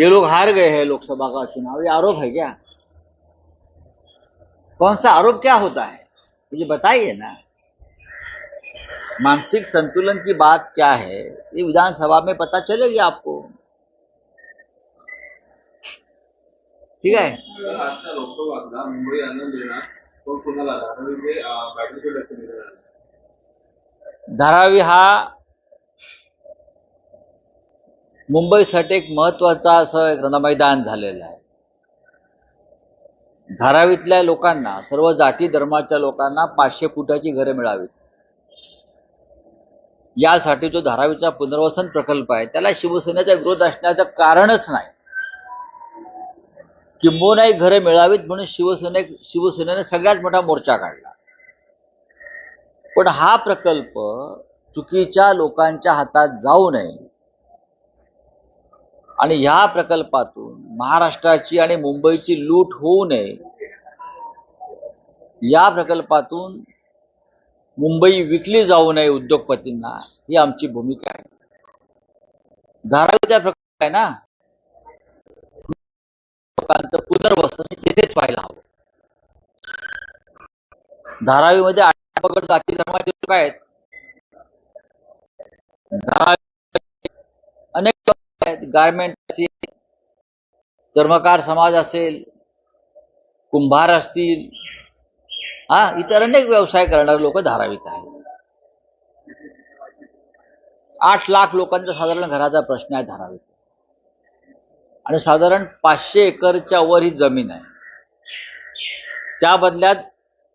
ये लोग हार गए हैं लोकसभा का चुनाव, ये आरोप है क्या? कौन सा आरोप क्या होता है? मुझे बताइए ना। मानसिक संतुलन की बात क्या है? ये विधानसभा में पता चलेगी आपको। ठीक है? धारावी हा मुंबईसाठी एक महत्त्वाचा असं एक रणमैदान झालेलं आहे. धारावीतल्या लोकांना सर्व जाती धर्माच्या लोकांना पाचशे फुटाची घरे मिळावीत. यासाठी जो धारावीचा पुनर्वसन प्रकल्प आहे त्याला शिवसेनेचा विरोध असण्याचं कारणच नाही. किंबोनाही घरे मिळावीत म्हणून शिवसेने शिवसेनेने सगळ्यात मोठा मोर्चा काढला. पण हा प्रकल्प चुकीच्या लोकांच्या हातात जाऊ नये आणि ह्या प्रकल्पातून महाराष्ट्राची आणि मुंबईची लूट होऊ नये. या प्रकल्पातून मुंबई विकली जाऊ नये उद्योगपतींना ही आमची भूमिका आहे. धारावीचा प्रकल्प आहे ना? लोकांचं पुनर्वसन तिथेच व्हायला हवं. धारावीमध्ये आठ पगड जाती धर्माचे लोक आहेत. धारावी अनेक आहेत. गारमेंट असेल चर्मकार समाज असेल कुंभार असतील. हा इतर अनेक व्यवसाय करणारे लोक धारावीत आहेत. आठ लाख लोकांचा साधारण घराचा प्रश्न आहे धारावीत. आणि साधारण पाचशे एकरच्या वर ही जमीन आहे. त्या बदल्यात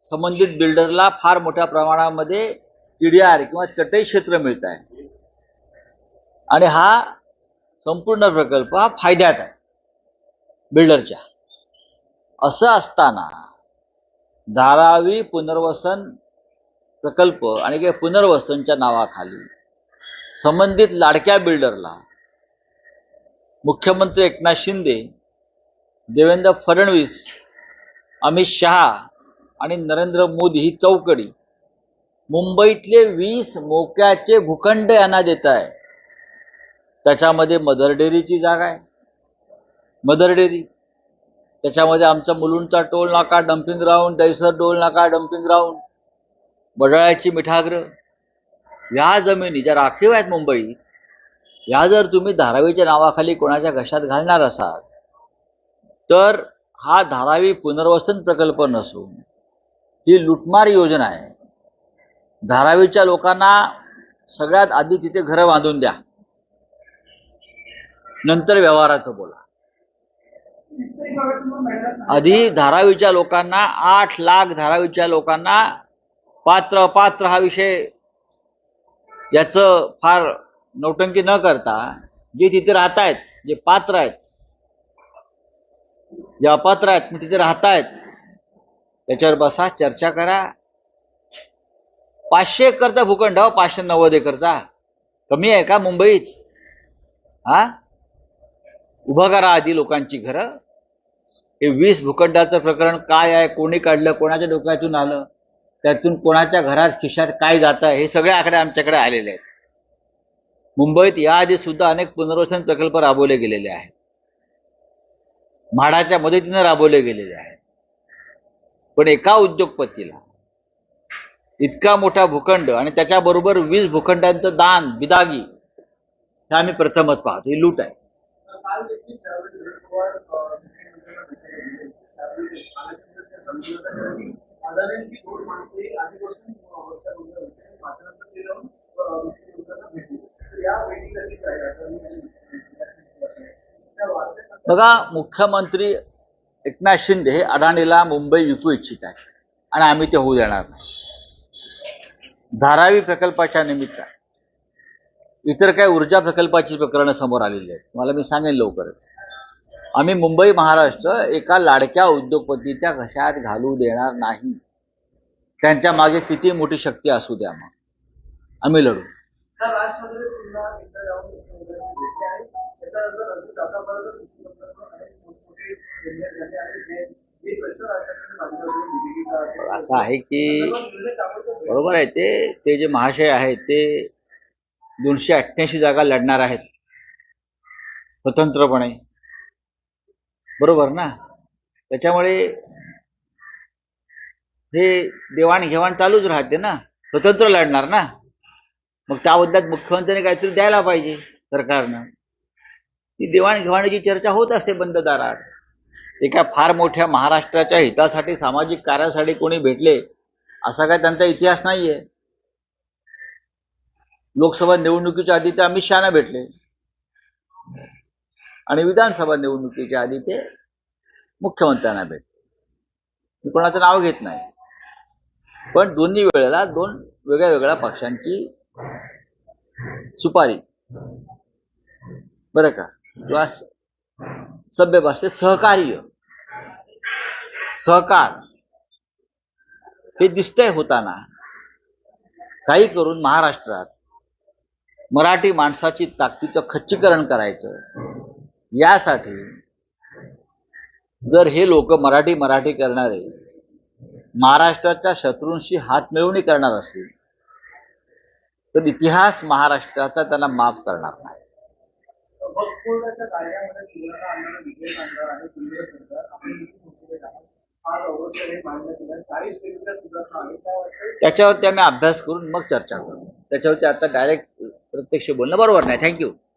संबंधित बिल्डरला फार मोठ्या प्रमाणामध्ये टीडीआर किंवा चटई क्षेत्र मिळत आहे. आणि हा संपूर्ण प्रकल्प हा फायद्यात आहे. बिल्डरच्या. असं असताना धारावी पुनर्वसन प्रकल्प आणि काही पुनर्वसनच्या नावाखाली संबंधित लाडक्या बिल्डरला मुख्यमंत्री एकनाथ शिंदे देवेंद्र फडणवीस अमित शहा आणि नरेंद्र मोदी ही चौकडी मुंबईतले वीस मोक्याचे भूखंड यांना देत आहे त्याच्यामध्ये मदर डेअरीची जागा आहे. Mother dairy. त्याच्यामध्ये आमचा मुलुंडचा टोल नाका डम्पिंग ग्राउंड दैसर टोल नाका डम्पिंग ग्राउंड बडाळ्याची मिठाग्र. या जमिनी ज्या राखीव आहेत मुंबईत या जर तुम्ही धारावीच्या नावाखाली कोणाच्या घशात घालणार असाल तर हा धारावी पुनर्वसन प्रकल्प नसून ही लुटमार योजना आहे. धारावीच्या लोकांना सगळ्यात आधी तिथे घरं बांधून द्या. नंतर व्यवहाराचं बोला. आधी धारावीच्या लोकांना आठ लाख धारावीच्या लोकांना पात्र अपात्र हा विषय याचं फार नौटंकी न करता जे तिथे राहतायत जे पात्र आहेत जे अपात्र आहेत मग तिथे राहतायत त्याच्यावर बसा चर्चा करा. पाचशे एकरचा भूखंड हो पाचशे नव्वद एकरचा. कमी आहे का मुंबईत? हा? उभं करा आधी लोकांची घरं. हे वीस भूखंडाचं प्रकरण काय आहे? कोणी काढलं? कोणाच्या डोक्यातून आलं? त्यातून कोणाच्या घरात खिशात काय जात? आहे हे सगळे आकडे आमच्याकडे आलेले आहेत. मुंबईत याआधी सुद्धा अनेक पुनर्वसन प्रकल्प राबवले गेलेले आहेत. म्हाडाच्या मदतीनं राबवले गेलेले आहेत. पण एका उद्योगपतीला इतका मोठा भूखंड आणि त्याच्याबरोबर वीस भूखंडांचं दान बिदागी हे आम्ही प्रथमच पाहतो. ही लूट आहे. बघा मुख्यमंत्री एकनाथ शिंदे हे अडाणीला मुंबई विकू इच्छित आहे आणि आम्ही ते होऊ देणार नाही. धारावी प्रकल्पाच्या निमित्तानं. इतर काही ऊर्जा प्रकल्पाची प्रकरणं समोर आलेली आहेत. मला मी सांगेन लवकरच आम्ही मुंबई महाराष्ट्र एका लाडक्या उद्योगपतीच्या घशात घालू देणार नाही. त्यांच्या मागे किती मोठी शक्ती असू द्या मग. आम्ही लढू. असं आहे की. बरोबर आहे ते. ते जे महाशय आहेत ते दोनशे अठ्ठ्याऐंशी जागा लढणार आहेत. स्वतंत्रपणे. बरोबर ना? त्याच्यामुळे हे देवाणघेवाण चालूच राहते ना? स्वतंत्र लढणार ना? मग त्याबद्दल मुख्यमंत्र्यांनी काहीतरी द्यायला पाहिजे सरकारनं. ती देवाणघेवाणीची चर्चा होत असते बंद दारात. एका फार मोठ्या महाराष्ट्राच्या हितासाठी सामाजिक कार्यासाठी कोणी भेटले असा काय त्यांचा इतिहास नाहीये. लोकसभा निवडणुकीच्या आधी ते अमित शहाना भेटले. आणि विधानसभा निवडणुकीच्या आधी ते मुख्यमंत्र्यांना भेटले. मी कोणाचं नाव घेत नाही. पण दोन्ही वेळेला दोन वेगळ्या वेगळ्या पक्षांची सुपारी. बरं का? किंवा सभ्य भाषेत सहकार्य. सहकार. हे दिसतंय होताना. काही करून महाराष्ट्रात मराठी माणसाची ताकदीचं खच्चीकरण करायचं. यासाठी जर हे लोक मराठी मराठी करणारे महाराष्ट्राच्या शत्रूंशी हात मिळवणी करणार असतील तर इतिहास महाराष्ट्राचा त्यांना माफ करणार नाही. त्याच्यावरती आम्ही अभ्यास करून मग चर्चा करू. त्याच्यावरती आता डायरेक्ट प्रत्यक्ष बोलणं बरोबर नाही. थँक्यू